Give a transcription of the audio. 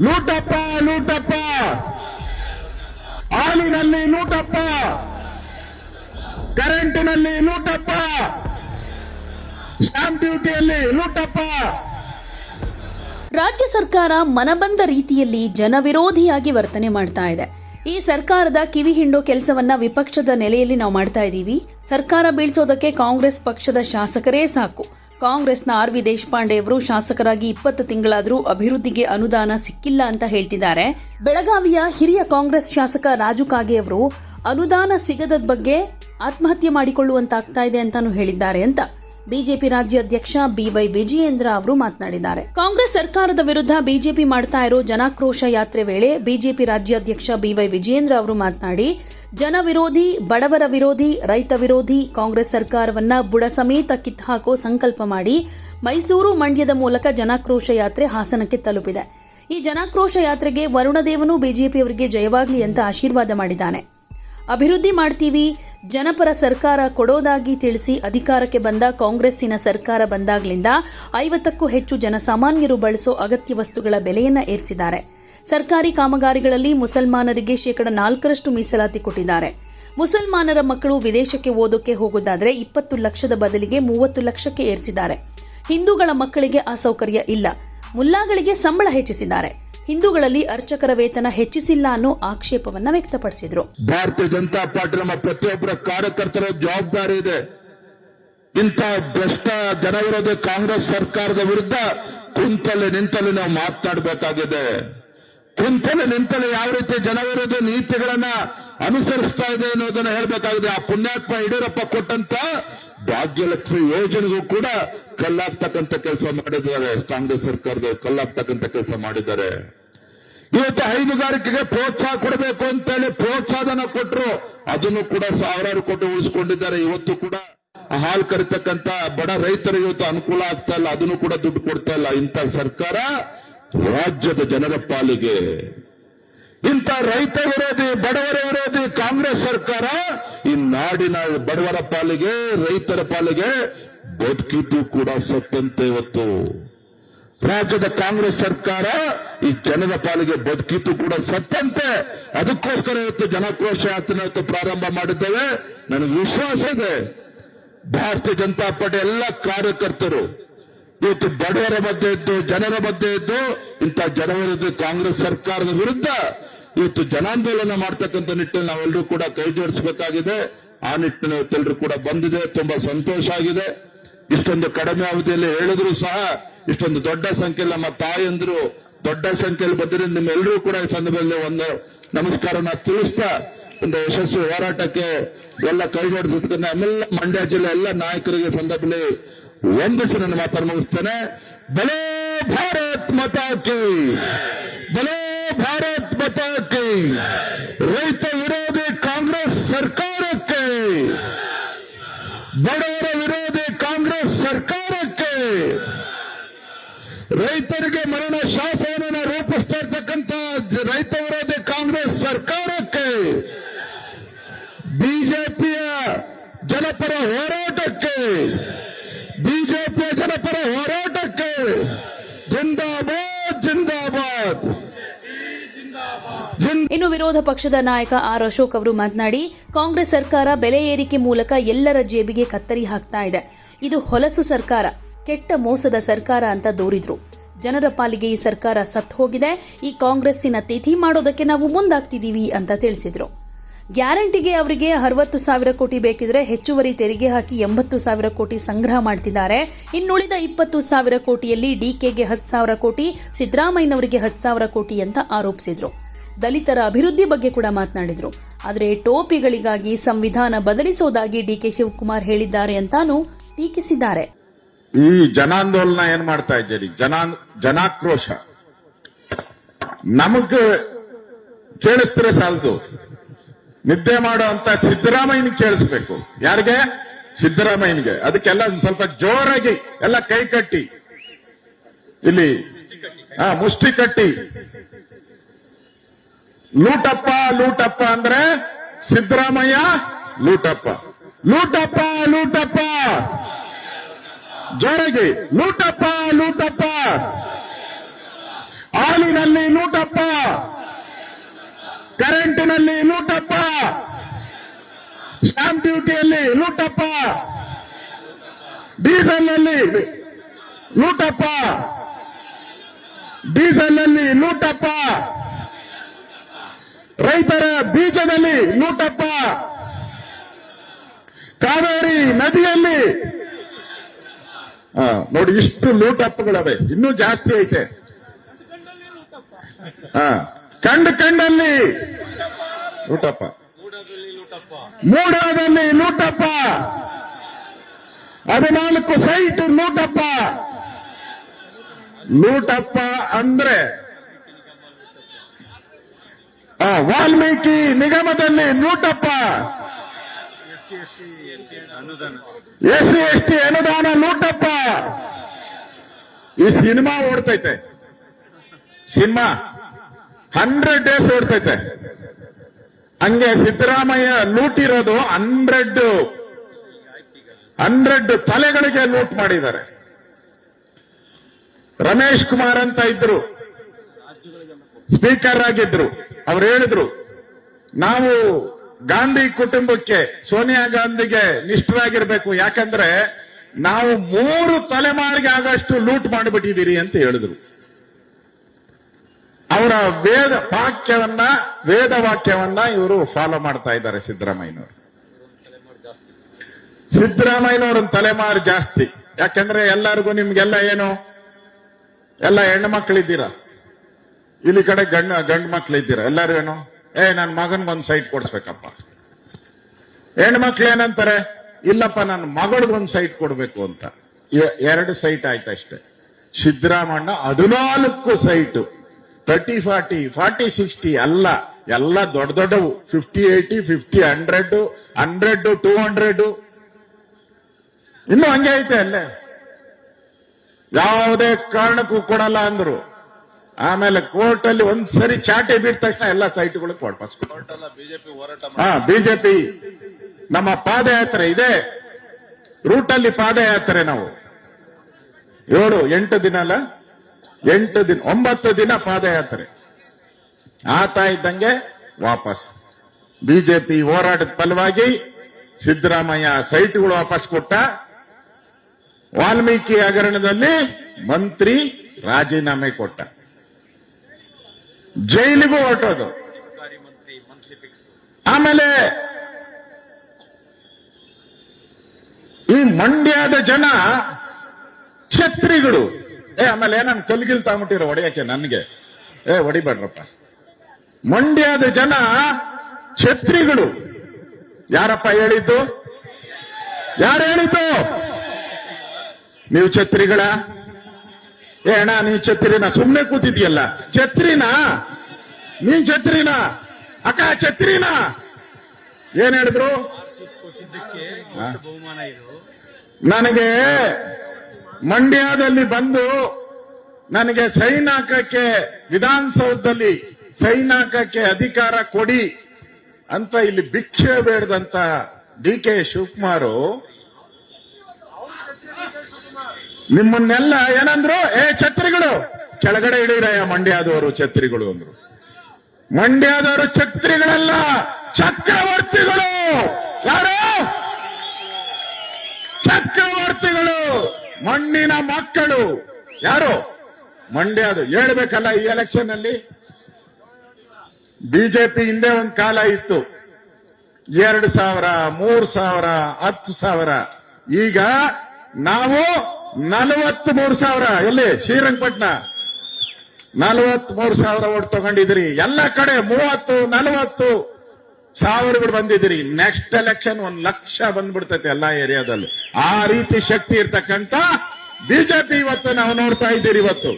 ಲೂಟಪ್ಪ ಲೂಟಪ್ಪ. ಹಾಲಿನಲ್ಲಿ ಲೂಟಪ್ಪ. ಕರೆಂಟಿನಲ್ಲಿ ಲೂಟಪ್ಪ. ಸ್ಟಾಂಪ್ ಡ್ಯೂಟಿಯಲ್ಲಿ ಲೂಟಪ್ಪ. ರಾಜ್ಯ ಸರ್ಕಾರ ಮನಬಂದ ರೀತಿಯಲ್ಲಿ ಜನವಿರೋಧಿಯಾಗಿ ವರ್ತನೆ ಮಾಡ್ತಾ ಇದೆ. ಈ ಸರ್ಕಾರದ ಕಿವಿ ಹಿಂಡೋ ಕೆಲಸವನ್ನ ವಿಪಕ್ಷದ ನೆಲೆಯಲ್ಲಿ ನಾವು ಮಾಡ್ತಾ ಇದ್ದೀವಿ ಸರ್ಕಾರ ಬೀಳ್ಸೋದಕ್ಕೆ ಕಾಂಗ್ರೆಸ್ ಪಕ್ಷದ ಶಾಸಕರೇ ಸಾಕು. ಕಾಂಗ್ರೆಸ್ನ ಆರ್ ವಿ ದೇಶಪಾಂಡೆ ಅವರು ಶಾಸಕರಾಗಿ ಇಪ್ಪತ್ತು ತಿಂಗಳಾದರೂ ಅಭಿವೃದ್ಧಿಗೆ ಅನುದಾನ ಸಿಕ್ಕಿಲ್ಲ ಅಂತ ಹೇಳ್ತಿದ್ದಾರೆ. ಬೆಳಗಾವಿಯ ಹಿರಿಯ ಕಾಂಗ್ರೆಸ್ ಶಾಸಕ ರಾಜು ಕಾಗೆ ಅವರು, ಅನುದಾನ ಸಿಗದ ಬಗ್ಗೆ ಆತ್ಮಹತ್ಯೆ ಮಾಡಿಕೊಳ್ಳುವಂತಾಗ್ತಾ ಇದೆ ಅಂತಾನು ಹೇಳಿದ್ದಾರೆ ಅಂತ ಬಿಜೆಪಿ ರಾಜ್ಯಾಧ್ಯಕ್ಷ ಬಿವೈ ವಿಜಯೇಂದ್ರ ಅವರು ಮಾತನಾಡಿದ್ದಾರೆ. ಕಾಂಗ್ರೆಸ್ ಸರ್ಕಾರದ ವಿರುದ್ಧ ಬಿಜೆಪಿ ಮಾಡ್ತಾ ಇರೋ ಜನಾಕ್ರೋಶ ಯಾತ್ರೆ ವೇಳೆ ಬಿಜೆಪಿ ರಾಜ್ಯಾಧ್ಯಕ್ಷ ಬಿವೈ ವಿಜಯೇಂದ್ರ ಅವರು ಮಾತನಾಡಿ ಜನ ವಿರೋಧಿ ಬಡವರ ವಿರೋಧಿ, ರೈತ ವಿರೋಧಿ, ಕಾಂಗ್ರೆಸ್ ಸರ್ಕಾರವನ್ನ ಬುಡ ಸಮೇತ ಕಿತ್ತಾಕೋ ಸಂಕಲ್ಪ ಮಾಡಿ ಮೈಸೂರು ಮಂಡ್ಯದ ಮೂಲಕ ಜನಾಕ್ರೋಶ ಯಾತ್ರೆ ಹಾಸನಕ್ಕೆ ತಲುಪಿದೆ. ಈ ಜನಾಕ್ರೋಶ ಯಾತ್ರೆಗೆ ವರುಣದೇವನು, ಬಿಜೆಪಿಯವರಿಗೆ ಜಯವಾಗಲಿ ಅಂತ ಆಶೀರ್ವಾದ ಮಾಡಿದ್ದಾನೆ. ಅಭಿವೃದ್ಧಿ ಮಾಡ್ತೀವಿ. ಜನಪರ ಸರ್ಕಾರ ಕೊಡೋದಾಗಿ ತಿಳಿಸಿ ಅಧಿಕಾರಕ್ಕೆ ಬಂದ ಕಾಂಗ್ರೆಸ್ಸಿನ ಸರ್ಕಾರ ಬಂದಾಗಲಿಂದ ಐವತ್ತಕ್ಕೂ ಹೆಚ್ಚು ಜನಸಾಮಾನ್ಯರು ಬಳಸೋ ಅಗತ್ಯ ವಸ್ತುಗಳ ಬೆಲೆಯನ್ನು ಏರಿಸಿದ್ದಾರೆ. ಸರ್ಕಾರಿ ಕಾಮಗಾರಿಗಳಲ್ಲಿ ಮುಸಲ್ಮಾನರಿಗೆ ಶೇಕಡ ನಾಲ್ಕರಷ್ಟು ಮೀಸಲಾತಿ ಕೊಟ್ಟಿದ್ದಾರೆ. ಮುಸಲ್ಮಾನರ ಮಕ್ಕಳು ವಿದೇಶಕ್ಕೆ ಓದೋಕೆ ಹೋಗೋದಾದರೆ ಇಪ್ಪತ್ತು ಲಕ್ಷದ ಬದಲಿಗೆ ಮೂವತ್ತು ಲಕ್ಷಕ್ಕೆ ಏರಿಸಿದ್ದಾರೆ. ಹಿಂದೂಗಳ ಮಕ್ಕಳಿಗೆ ಅಸೌಕರ್ಯ ಇಲ್ಲ. ಮುಲ್ಲಾಗಳಿಗೆ ಸಂಬಳ ಹೆಚ್ಚಿಸಿದ್ದಾರೆ. ಹಿಂದೂಗಳಲ್ಲಿ ಅರ್ಚಕರ ವೇತನ ಹೆಚ್ಚಿಸಿಲ್ಲ ಅನ್ನೋ ಆಕ್ಷೇಪವನ್ನ ವ್ಯಕ್ತಪಡಿಸಿದ್ರು. ಭಾರತೀಯ ಜನತಾ ಪಾರ್ಟಿ ನಮ್ಮ ಪ್ರತಿಯೊಬ್ಬರ ಕಾರ್ಯಕರ್ತರ ಜವಾಬ್ದಾರಿ ಇದೆ. ಇಂಥ ಭ್ರಷ್ಟ ಜನವಿರೋಧಿ ಕಾಂಗ್ರೆಸ್ ಸರ್ಕಾರದ ವಿರುದ್ಧ ಕುಂತಲ್ಲಿ ನಿಂತಲ್ಲಿ ನಾವು ಮಾತನಾಡಬೇಕಾಗಿದೆ ಕುಂತಲ್ಲಿ ನಿಂತಲ್ಲಿ ಯಾವ ರೀತಿ ಜನವಿರೋಧಿ ನೀತಿಗಳನ್ನ ಅನುಸರಿಸ್ತಾ ಇದೆ ಅನ್ನೋದನ್ನ ಹೇಳಬೇಕಾಗಿದೆ. ಆ ಪುಣ್ಯಾತ್ಮ ಯಡಿಯೂರಪ್ಪ ಕೊಟ್ಟಂತ ಭಾಗ್ಯಲಕ್ಷ್ಮಿ ಯೋಜನೆಗೂ ಕೂಡ ಕಲ್ಲಾಗ್ತಕ್ಕಂಥ ಕೆಲಸ ಮಾಡಿದ್ದಾರೆ ಕಾಂಗ್ರೆಸ್ ಸರ್ಕಾರದವರು. ಕಲ್ಲಾಗ್ತಕ್ಕಂಥ ಕೆಲಸ ಮಾಡಿದ್ದಾರೆ. ಇವತ್ತು ಹೈನುಗಾರಿಕೆಗೆ ಪ್ರೋತ್ಸಾಹ ಕೊಡಬೇಕು ಅಂತೇಳಿ ಪ್ರೋತ್ಸಾಹನ ಕೊಟ್ಟರು ಅದನ್ನು ಕೂಡ ಸಾವಿರಾರು ಕೋಟಿ ಉಳಿಸಿಕೊಂಡಿದ್ದಾರೆ. ಇವತ್ತು ಕೂಡ ಹಾಲು ಕರಿತಕ್ಕಂತ ಬಡ ರೈತರಿಗೆ ಇವತ್ತು ಅನುಕೂಲ ಆಗ್ತಾ ಇಲ್ಲ, ಅದನ್ನು ಕೂಡ ದುಡ್ಡು ಕೊಡ್ತಾ ಇಲ್ಲ. ಇಂಥ ಸರ್ಕಾರ ರಾಜ್ಯದ ಜನರ ಪಾಲಿಗೆ. ಇಂಥ ರೈತ ವಿರೋಧಿ, ಬಡವರ ವಿರೋಧಿ ಕಾಂಗ್ರೆಸ್ ಸರ್ಕಾರ ಈ ನಾಡಿನ ಬಡವರ ಪಾಲಿಗೆ, ರೈತರ ಪಾಲಿಗೆ ಬದುಕಿದ್ದು ಕೂಡ ಸತ್ತಂತೆ ಇವತ್ತು. ರಾಜ್ಯದ ಕಾಂಗ್ರೆಸ್ ಸರ್ಕಾರ ಈ ಜನರ ಪಾಲಿಗೆ ಬದುಕಿತ್ತು ಕೂಡ ಸತ್ತಂತೆ. ಅದಕ್ಕೋಸ್ಕರ ಇವತ್ತು ಜನಕ್ರೋಶ ಯಾತ್ರೆ ಪ್ರಾರಂಭ ಮಾಡಿದ್ದೇವೆ. ನನಗೆ ವಿಶ್ವಾಸ ಇದೆ. ಭಾರತೀಯ ಜನತಾ ಪಾರ್ಟಿ ಎಲ್ಲ ಕಾರ್ಯಕರ್ತರು ಇವತ್ತು ಬಡವರ ಮಧ್ಯೆ ಇದ್ದು, ಜನರ ಮಧ್ಯೆ ಇದ್ದು, ಇಂಥ ಜನವರದ್ದು ಕಾಂಗ್ರೆಸ್ ಸರ್ಕಾರದ ವಿರುದ್ಧ ಇವತ್ತು ಜನಾಂದೋಲನ ಮಾಡ್ತಕ್ಕಂಥ ನಿಟ್ಟಿನಲ್ಲಿ ನಾವೆಲ್ಲರೂ ಕೂಡ ಕೈ ಜೋಡಿಸಬೇಕಾಗಿದೆ. ಆ ನಿಟ್ಟಿನಲ್ಲಿ ಇವತ್ತೆಲ್ಲರೂ ಕೂಡ ಬಂದಿದೆ. ತುಂಬಾ ಸಂತೋಷ ಆಗಿದೆ. ಇಷ್ಟೊಂದು ಕಡಿಮೆ ಅವಧಿಯಲ್ಲಿ ಹೇಳಿದ್ರು ಸಹ ಇಷ್ಟೊಂದು ದೊಡ್ಡ ಸಂಖ್ಯೆಯಲ್ಲಿ ನಮ್ಮ ತಾಯಂದ್ರು, ದೊಡ್ಡ ಸಂಖ್ಯೆಯಲ್ಲಿ ಬಂದಿರೋ ನಿಮ್ಮೆಲ್ಲರೂ ಕೂಡ ಈ ಸಂದರ್ಭದಲ್ಲಿ ಒಂದು ನಮಸ್ಕಾರನ ತಿಳಿಸ್ತಾ, ಒಂದು ಯಶಸ್ವಿ ಹೋರಾಟಕ್ಕೆ ಎಲ್ಲ ಕೈ ಆಮೇಲೆ ಮಂಡ್ಯ ಜಿಲ್ಲೆ ಎಲ್ಲ ನಾಯಕರಿಗೆ ಸಂದರ್ಭದಲ್ಲಿ ವಂದಿಸಿ ನನ್ನ ಮಾತನ್ನು ಮುಗಿಸ್ತೇನೆ. ಬಲೋ ಭಾರತ್ ಮತಾಕಿ ಬಲೇ ಭಾರತ್ ಮಾತಾ ಕಿ ರೈತ ವಿರೋಧಿ ಕಾಂಗ್ರೆಸ್ ಸರ್ಕಾರಕ್ಕೆ ಬಡವರ ವಿರೋಧಿ ಕಾಂಗ್ರೆಸ್ ಸರ್ಕಾರಕ್ಕೆ ರೈತರಿಗೆ ಮರಣ ಶಾಸನ ರೂಪಿಸ್ತಾ ಇರ್ತಕ್ಕಂಥ ರೈತ ವಿರೋಧಿ ಕಾಂಗ್ರೆಸ್ ಸರ್ಕಾರಕ್ಕೆ ಬಿಜೆಪಿಯ ಜನಪರ ಹೋರಾಟಕ್ಕೆ, ಬಿಜೆಪಿಯ ಜನಪರ ಹೋರಾಟಕ್ಕೆ, ಜಿಂದಾಬಾದ್ ಜಿಂದಾಬಾದ್. ಇನ್ನು ವಿರೋಧ ಪಕ್ಷದ ನಾಯಕ ಆರ್ ಅಶೋಕ್ ಅವರು ಮಾತನಾಡಿ, ಕಾಂಗ್ರೆಸ್ ಸರ್ಕಾರ ಬೆಲೆ ಏರಿಕೆ ಮೂಲಕ ಎಲ್ಲರ ಜೇಬಿಗೆ ಕತ್ತರಿ ಹಾಕ್ತಾ ಇದೆ. ಇದು ಹೊಲಸು ಸರ್ಕಾರ, ಕೆಟ್ಟ ಮೋಸದ ಸರ್ಕಾರ ಅಂತ ದೂರಿದ್ರು. ಜನರ ಪಾಲಿಗೆ ಈ ಸರ್ಕಾರ ಸತ್ತು ಹೋಗಿದೆ. ಈ ಕಾಂಗ್ರೆಸ್ಸಿನ ತಿಥಿ ಮಾಡೋದಕ್ಕೆ ನಾವು ಮುಂದಾಗ್ತಿದ್ದೀವಿ ಅಂತ ತಿಳಿಸಿದ್ರು. ಗ್ಯಾರಂಟಿಗೆ ಅವರಿಗೆ ಅರವತ್ತು ಸಾವಿರ ಕೋಟಿ ಬೇಕಿದ್ರೆ ಹೆಚ್ಚುವರಿ ತೆರಿಗೆ ಹಾಕಿ ಎಂಬತ್ತು ಸಾವಿರ ಕೋಟಿ ಸಂಗ್ರಹ ಮಾಡ್ತಿದ್ದಾರೆ. ಇನ್ನುಳಿದ ಇಪ್ಪತ್ತು ಸಾವಿರ ಕೋಟಿಯಲ್ಲಿ ಡಿಕೆಗೆ ಹತ್ತು ಸಾವಿರ ಕೋಟಿ, ಸಿದ್ದರಾಮಯ್ಯನವರಿಗೆ ಹತ್ತು ಸಾವಿರ ಕೋಟಿ ಅಂತ ಆರೋಪಿಸಿದರು. ದಲಿತರ ಅಭಿವೃದ್ಧಿ ಬಗ್ಗೆ ಕೂಡ ಮಾತನಾಡಿದರು. ಆದರೆ ಟೋಪಿಗಳಿಗಾಗಿ ಸಂವಿಧಾನ ಬದಲಿಸೋದಾಗಿ ಡಿಕೆ ಶಿವಕುಮಾರ್ ಹೇಳಿದ್ದಾರೆ ಅಂತಾನೂ ಟೀಕಿಸಿದ್ದಾರೆ. ಈ ಜನಾಂದೋಲನ ಏನ್ ಮಾಡ್ತಾ ಇದ್ದೀರಿ? ಜನಾ, ಜನಾಕ್ರೋಶ. ನಮಗ್ ಕೇಳಿಸ್ತಿರ ಸಾಲದು. ನಿದ್ದೆ ಮಾಡುವಂತ ಸಿದ್ದರಾಮಯ್ಯನ ಕೇಳಿಸ್ಬೇಕು. ಯಾರಿಗೆ? ಸಿದ್ದರಾಮಯ್ಯನಿಗೆ. ಅದಕ್ಕೆಲ್ಲ ಸ್ವಲ್ಪ ಜೋರಾಗಿ ಎಲ್ಲ ಕೈ ಕಟ್ಟಿ. ಇಲ್ಲಿ, ಹಾ, ಮುಷ್ಟಿ ಕಟ್ಟಿ. ಲೂಟಪ್ಪ ಲೂಟಪ್ಪ ಅಂದ್ರೆ ಸಿದ್ದರಾಮಯ್ಯ, ಲೂಟಪ್ಪ. ಲೂಟಪ್ಪ ಲೂಟಪ್ಪ. ಜೋರಾಗಿ, ಲೂಟಪ್ಪ ಲೂಟಪ್ಪ. ಹಾಲಿನಲ್ಲಿ ಕರೆಂಟಿನಲ್ಲಿ ಲೂಟಪ್ಪ. ಸ್ಟಾಂಪ್ ಡ್ಯೂಟಿಯಲ್ಲಿ ಲೂಟಪ್ಪ. ಡೀಸೆಲ್ ಅಲ್ಲಿ ಲೂಟಪ್ಪ. ಡೀಸೆಲ್ ಲೂಟಪ್ಪ. ರೈತರ ಬೀಜದಲ್ಲಿ ಲೂಟಪ್ಪ. ಕಾವೇರಿ ನದಿಯಲ್ಲಿ. ನೋಡಿ ಇಷ್ಟು ಲೂಟಪ್ಪಗಳವೆ. ಇನ್ನೂ ಜಾಸ್ತಿ ಐತೆ. ಹಾ. ಕಂಡ್ ಕಂಡಲ್ಲಿ. ಲೂಟಪ್ಪ. ಮೂಡಾದಲ್ಲಿ ಲೂಟಪ್ಪ. ಹದಿನಾಲ್ಕು ಸೈಟ್ ಲೂಟಪ್ಪ. ಲೂಟಪ್ಪ ಅಂದ್ರೆ ವಾಲ್ಮೀಕಿ ನಿಗಮದಲ್ಲಿ ಲೂಟಪ್ಪ. ಎಸ್ಸಿ ಎಸ್ ಟಿ ಅನುದಾನ ಲೂಟಪ್ಪ. ಈ ಸಿನಿಮಾ ಓಡ್ತೈತೆ. ಸಿನಿಮಾ. ಹಂಡ್ರೆಡ್ ಡೇಸ್ ಓಡ್ತೈತೆ. ಹಂಗೆ ಸಿದ್ದರಾಮಯ್ಯ ಲೂಟಿರೋದು ಹಂಡ್ರೆಡ್ ಹಂಡ್ರೆಡ್ ತಲೆಗಳಿಗೆ ಲೂಟ್ ಮಾಡಿದ್ದಾರೆ. ರಮೇಶ್ ಕುಮಾರ್ ಅಂತ ಇದ್ರು. ಸ್ಪೀಕರ್ ಆಗಿದ್ರು. ಅವ್ರು ಹೇಳಿದ್ರು, ನಾವು ಗಾಂಧಿ ಕುಟುಂಬಕ್ಕೆ, ಸೋನಿಯಾ ಗಾಂಧಿಗೆ ನಿಷ್ಠರಾಗಿರ್ಬೇಕು. ಯಾಕಂದ್ರೆ ನಾವು ಮೂರು ತಲೆಮಾರಿಗೆ ಆಗಷ್ಟು ಲೂಟ್ ಮಾಡಿಬಿಟ್ಟಿದ್ದೀರಿ ಅಂತ ಹೇಳಿದ್ರು. ಅವರ ವೇದ ವಾಕ್ಯವನ್ನ ವೇದ ವಾಕ್ಯವನ್ನ ಇವರು ಫಾಲೋ ಮಾಡ್ತಾ ಇದ್ದಾರೆ ಸಿದ್ದರಾಮಯ್ಯನವರು. ಸಿದ್ದರಾಮಯ್ಯನವ್ರ ತಲೆಮಾರು ಜಾಸ್ತಿ. ಯಾಕಂದ್ರೆ ಎಲ್ಲರಿಗೂ ನಿಮ್ಗೆಲ್ಲ ಏನು? ಎಲ್ಲ ಹೆಣ್ಣು ಮಕ್ಕಳಿದ್ದೀರಾ? ಇಲ್ಲಿ ಕಡೆ ಗಂಡ, ಗಂಡು ಮಕ್ಳು ಇದ್ದೀರಾ ಎಲ್ಲರೂ ಏನು? ಏ ನನ್ನ ಮಗನ್ಗೊಂದು ಸೈಟ್ ಕೊಡ್ಸ್ಬೇಕಪ್ಪ. ಹೆಣ್ಣು ಮಕ್ಳು ಏನಂತಾರೆ? ಇಲ್ಲಪ್ಪ ನನ್ನ ಮಗಳಿಗೊಂದು ಸೈಟ್ ಕೊಡಬೇಕು ಅಂತ. ಎರಡು ಸೈಟ್ ಆಯ್ತು ಅಷ್ಟೇ ಸಿದ್ದರಾಮಣ್ಣ ಹದಿನಾಲ್ಕು site. Thirty forty forty sixty ಅಲ್ಲ. ಎಲ್ಲ ದೊಡ್ಡ ದೊಡ್ಡವು. Fifty eighty fifty hundred hundred two hundred ಇನ್ನು ಹಂಗೆ ಐತೆ ಅಲ್ಲೇ. ಯಾವುದೇ ಕಾರಣಕ್ಕೂ ಕೊಡಲ್ಲ ಅಂದ್ರು. ಆಮೇಲೆ ಕೋರ್ಟ್ ಅಲ್ಲಿ ಒಂದ್ಸರಿ ಚಾಟೆ ಬಿಟ್ಟ ತಕ್ಷಣ ಎಲ್ಲ ಸೈಟ್ಗಳು ವಾಪಸ್ ಹಾ ಬಿಜೆಪಿ. ನಮ್ಮ ಪಾದಯಾತ್ರೆ ಇದೆ. ರೂಟ್ ಅಲ್ಲಿ ಪಾದಯಾತ್ರೆ ನಾವು. ಏಳು ಎಂಟು ದಿನ ಅಲ್ಲ? ಎಂಟು ದಿನ, ಒಂಬತ್ತು ದಿನ ಪಾದಯಾತ್ರೆ. ಆತ ಇದ್ದಂಗೆ ವಾಪಸ್. ಬಿಜೆಪಿ ಹೋರಾಟದ ಫಲವಾಗಿ ಸಿದ್ದರಾಮಯ್ಯ ಸೈಟ್ಗಳು ವಾಪಸ್ ಕೊಟ್ಟ ವಾಲ್ಮೀಕಿ ಹಗರಣದಲ್ಲಿ ಮಂತ್ರಿ ರಾಜೀನಾಮೆ ಕೊಟ್ಟ. ಜೈಲಿಗೂ ಹೊರಟೋದು. ಆಮೇಲೆ ಈ ಮಂಡ್ಯದ ಜನ ಛತ್ರಿಗಳು ಏ ಆಮೇಲೆ ಏನನ್ ಕಲ್ಗಿಲ್ ತಗೊಂಬಿಟ್ಟಿರೋ ಹೊಡೆಯಕ್ಕೆ ನನ್ಗೆ. ಏ ಹೊಡಿಬೇಡ್ರಪ್ಪ ಮಂಡ್ಯದ ಜನ ಛತ್ರಿಗಳು. ಯಾರಪ್ಪ ಹೇಳಿದ್ದು? ಯಾರು ಹೇಳಿದ್ದು? ನೀವು ಛತ್ರಿಗಳ? ಏ ಅಣ್ಣ ನೀವ್ ಛತ್ರಿನ ಸುಮ್ಮನೆ ಕೂತಿದ್ಯಲ್ಲ. ಛತ್ರಿನ? ನೀನ್ ಛತ್ರಿನ? ಅಕ್ಕ ಛತ್ರಿನ? ಏನ್ ಹೇಳಿದ್ರು? ನನಗೆ ಮಂಡ್ಯದಲ್ಲಿ ಬಂದು ನನಗೆ ಸೈನ್ ಹಾಕಕ್ಕೆ ವಿಧಾನಸೌಧದಲ್ಲಿ ಸೈನ್ ಹಾಕಕ್ಕೆ ಅಧಿಕಾರ ಕೊಡಿ ಅಂತ ಇಲ್ಲಿ ಭಿಕ್ಷೆ ಬೇಡದಂತ ಡಿ ಕೆ ಶಿವಕುಮಾರ್. ನಿಮ್ಮನ್ನೆಲ್ಲ ಏನಂದ್ರು, ಏ, ಛತ್ರಿಗಳು! ಕೆಳಗಡೆ ಇಡೀರಯ್ಯ ಮಂಡ್ಯದವರು ಛತ್ರಿಗಳು ಅಂದ್ರು. ಮಂಡ್ಯದವರು ಛತ್ರಿಗಳಲ್ಲ, ಚಕ್ರವರ್ತಿಗಳು! ಯಾರು? ಚಕ್ರವರ್ತಿಗಳು ಮಣ್ಣಿನ ಮಕ್ಕಳು. ಯಾರು? ಮಂಡ್ಯದು ಹೇಳ್ಬೇಕಲ್ಲ ಈ ಎಲೆಕ್ಷನ್ ಅಲ್ಲಿ? ಬಿಜೆಪಿ ಹಿಂದೆ ಒಂದು ಕಾಲ ಇತ್ತು. ಎರಡು ಸಾವಿರ, ಮೂರ್ ಸಾವಿರ, ಹತ್ತು ಸಾವಿರ. ಈಗ ನಾವು ನಲವತ್ತ್ ಮೂರು ಸಾವಿರ. ಎಲ್ಲಿ? ಶ್ರೀರಂಗಪಟ್ಟಣ ನಲವತ್ತ್ ಮೂರು ಸಾವಿರ ಓಟ್ ತಗೊಂಡಿದ್ರಿ. ಎಲ್ಲ ಕಡೆ ಮೂವತ್ತು, ನಲವತ್ತು. ಸಾವಿರಗಳು ಬಂದಿದ್ದೀರಿ. ನೆಕ್ಸ್ಟ್ ಎಲೆಕ್ಷನ್ ಒಂದ್ ಲಕ್ಷ ಬಂದ್ಬಿಡ್ತೈತೆ ಎಲ್ಲಾ ಏರಿಯಾದಲ್ಲಿ ಆ ರೀತಿ ಶಕ್ತಿ ಇರ್ತಕ್ಕಂತ ಬಿಜೆಪಿ ಇವತ್ತು ನಾವು ನೋಡ್ತಾ ಇದ್ದೀರಿ ಇವತ್ತು.